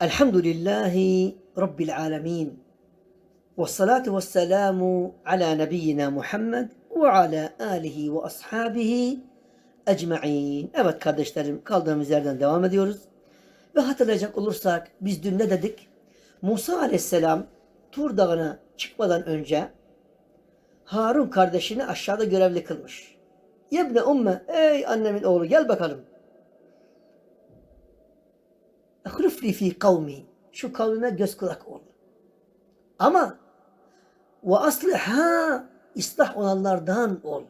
Elhamdülillahi Rabbil alemin. Ve salatu ve selamu ala nebiyyina Muhammed ve ala alihi ve ashabihi ecma'in. Evet kardeşlerim kaldığımız yerden devam ediyoruz. Ve hatırlayacak olursak biz dün ne dedik? Musa aleyhisselam Tur dağına çıkmadan önce Harun kardeşini aşağıda görevli kılmış. Yebne umme ey annemin oğlu gel bakalım. Ehlifli fi kavmi. Şu kavmime göz kulak ol. Ama ve asliha ıslah olanlardan ol.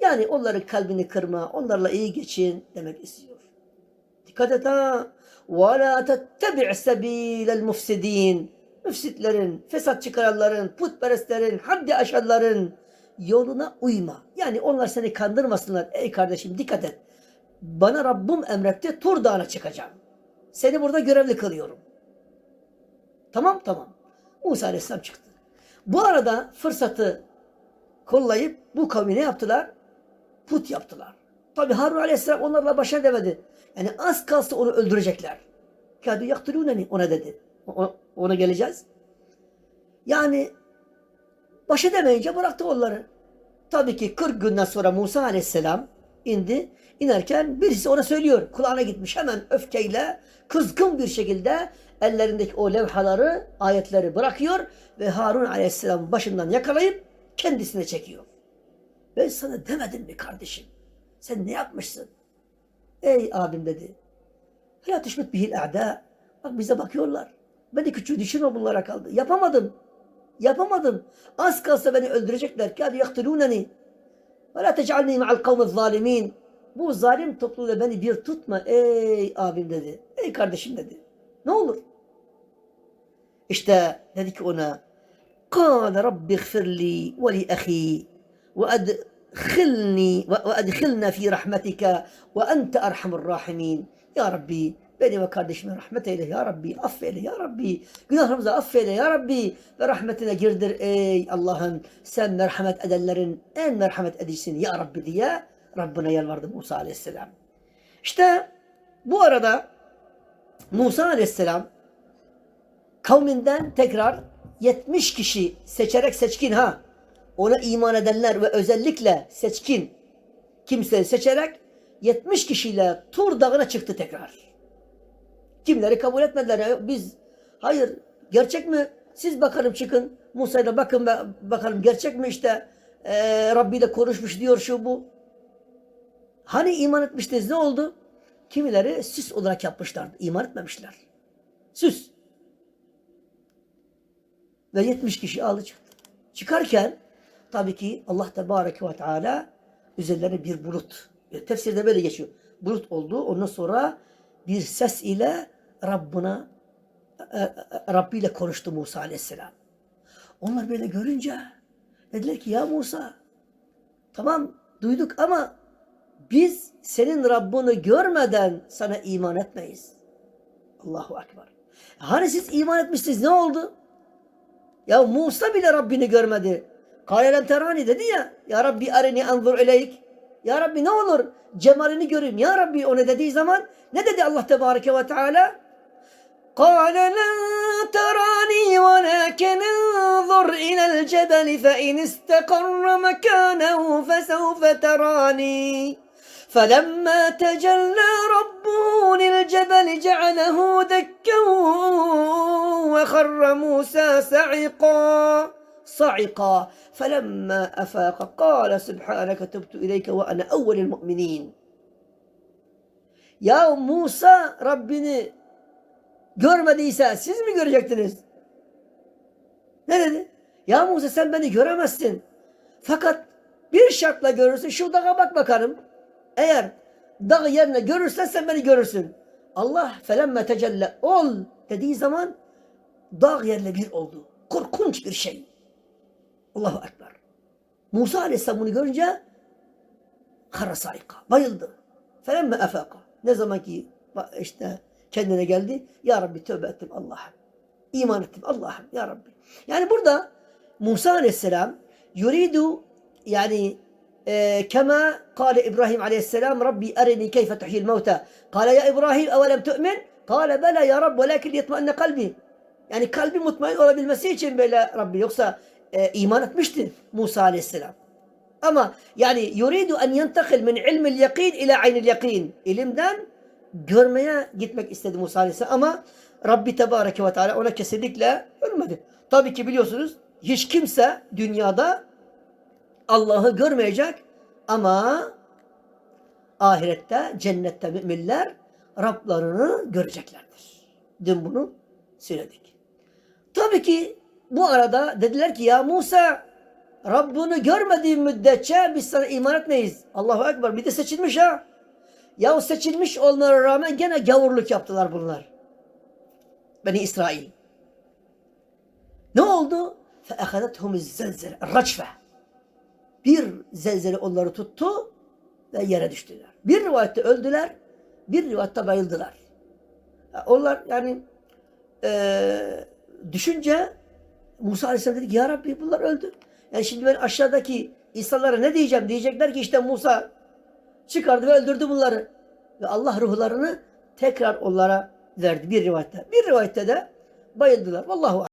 Yani onların kalbini kırma, onlarla iyi geçin demek istiyor. Dikkat et ha. وَلَا تَتَّبِعْ سَب۪يلَ الْمُفْسِد۪ينَ Müfsitlerin, fesat çıkaranların, putperestlerin, haddi aşanların yoluna uyma. Yani onlar seni kandırmasınlar. Ey kardeşim dikkat et. Bana Rabbim emretti Tur Dağı'na çıkacağım. Seni burada görevli kılıyorum. Tamam tamam. Musa Aleyhisselam çıktı. Bu arada fırsatı kollayıp bu kavmi ne yaptılar? Put yaptılar. Tabi Harun Aleyhisselam onlarla baş edemedi. Yani az kalsa onu öldürecekler. Kâdü yaktılûneni ona dedi. O- Ona geleceğiz. Yani baş edemeyince bıraktı onları. Tabii ki 40 günden sonra Musa Aleyhisselam indi. İnerken birisi ona söylüyor. Kulağına gitmiş hemen öfkeyle kızgın bir şekilde ellerindeki o levhaları, ayetleri bırakıyor ve Harun Aleyhisselam başından yakalayıp kendisine çekiyor. Ben sana demedim mi kardeşim? Sen ne yapmışsın? Ey abim dedi. La tüşmet bihil a'da. Bak bize bakıyorlar. Beni küçüğü düşürme bunlara kaldı. Yapamadım. Yapamadım. Az kalsa beni öldürecekler. Kâdü yaktılûneni. Ve la tec'alni ma'al kavmi zalimin. Bu zalim topluluğuyla beni bir tutma ey abim dedi. Ey kardeşim dedi. Ne olur? İşte dedi ki ona قال رب اغفر لي ولأخي وأدخلني وأدخلنا في رحمتك وأنت أرحم الراحمين Ya Rabbi beni ve kardeşime rahmet eyle ya Rabbi affeyle ya Rabbi günahlarımızı affeyle ya Rabbi ve rahmetine girdir ey Allah'ım sen merhamet edenlerin en merhamet edicisin ya Rabbi diye Rabbine yalvardı Musa aleyhisselam. İşte bu arada Musa aleyhisselam kavminden tekrar 70 kişi seçerek seçkin ha ona iman edenler ve özellikle seçkin kimseyi seçerek 70 kişiyle Tur Dağı'na çıktı tekrar. Kimleri kabul etmediler. Ya Biz hayır gerçek mi? Siz bakalım çıkın. Musa'yla bakın be- bakalım gerçek mi işte eee Rabbi ile konuşmuş diyor şu bu. Hani iman etmiştiniz ne oldu? Kimileri süs olarak yapmışlardı. İman etmemişler. Süs. Ve 70 kişi aldı çıktı. Çıkarken tabii ki Allah Tebareke ve Teala üzerlerine bir bulut. E, Tefsirde böyle geçiyor. Bulut oldu. Ondan sonra bir ses ile Rabbına e, e, Rabbi ile konuştu Musa Aleyhisselam. Onlar böyle görünce dediler ki ya Musa tamam duyduk ama biz senin Rabbini görmeden sana iman etmeyiz. Allahu Ekber. Hani siz iman etmiştiniz ne oldu? Ya Musa bile Rabbini görmedi. Kâlelem terani dedi ya. Ya Rabbi arini anzur ileyk. Ya Rabbi ne olur cemalini göreyim. Ya Rabbi onu dediği zaman ne dedi Allah Tebareke ve Teala? قال لن تراني ولكن انظر إلى الجبل فإن استقر مكانه فسوف تراني. فلما تجلى ربه للجبل جعله دكا وخر موسى صعقا صعقا. فلما أفاق قال سبحانك تبت إليك وأنا أول المؤمنين. Ya Musa Rabbini görmediyse siz mi görecektiniz? Ne dedi? Ya Musa sen beni göremezsin. Fakat bir şartla görürsün. Şu dağa bak bakalım. Eğer dağ yerine görürsen sen beni görürsün. Allah felemme tecelle ol dediği zaman dağ yerle bir oldu. Korkunç bir şey. Allahu Ekber. Musa Aleyhisselam bunu görünce kara saika. Bayıldı. Felemme efaka. Ne zaman ki işte kendine geldi. Ya Rabbi tövbe ettim Allah'ım. İman ettim Allah'ım. Ya Rabbi. Yani burada Musa Aleyhisselam yuridu yani e, kema kâle İbrahim Aleyhisselam Rabbi erini keyfe tuhyil mevta. Kâle ya İbrahim evelem tu'min? Kale bela ya Rabbi velakin yetmainne kalbi. Yani kalbi mutmain olabilmesi için böyle Rabbi. Yoksa e, iman etmişti Musa aleyhisselam. Ama yani yuridu en yentakil min ilmil yakin ila aynil yakin. İlimden görmeye gitmek istedi Musa aleyhisselam. Ama Rabbi tebareke ve teala ona kesinlikle görmedi. Tabii ki biliyorsunuz hiç kimse dünyada Allah'ı görmeyecek ama ahirette cennette müminler Rablarını göreceklerdir. Dün bunu söyledik. Tabii ki bu arada dediler ki ya Musa Rabbini görmediğin müddetçe biz sana iman etmeyiz. Allahu Ekber bir de seçilmiş ha. Ya o seçilmiş olmalarına rağmen gene gavurluk yaptılar bunlar. Beni İsrail. Ne oldu? فَاَخَذَتْهُمُ الزَّلْزَلَ الرَّجْفَ Bir zelzele onları tuttu ve yere düştüler. Bir rivayette öldüler, bir rivayette bayıldılar. Ya Onlar yani eee, düşünce Musa Aleyhisselam dedi ki ya Rabbi bunlar öldü. Yani şimdi ben aşağıdaki insanlara ne diyeceğim? Diyecekler ki işte Musa çıkardı ve öldürdü bunları. Ve Allah ruhlarını tekrar onlara verdi bir rivayette. Bir rivayette de bayıldılar. Vallahu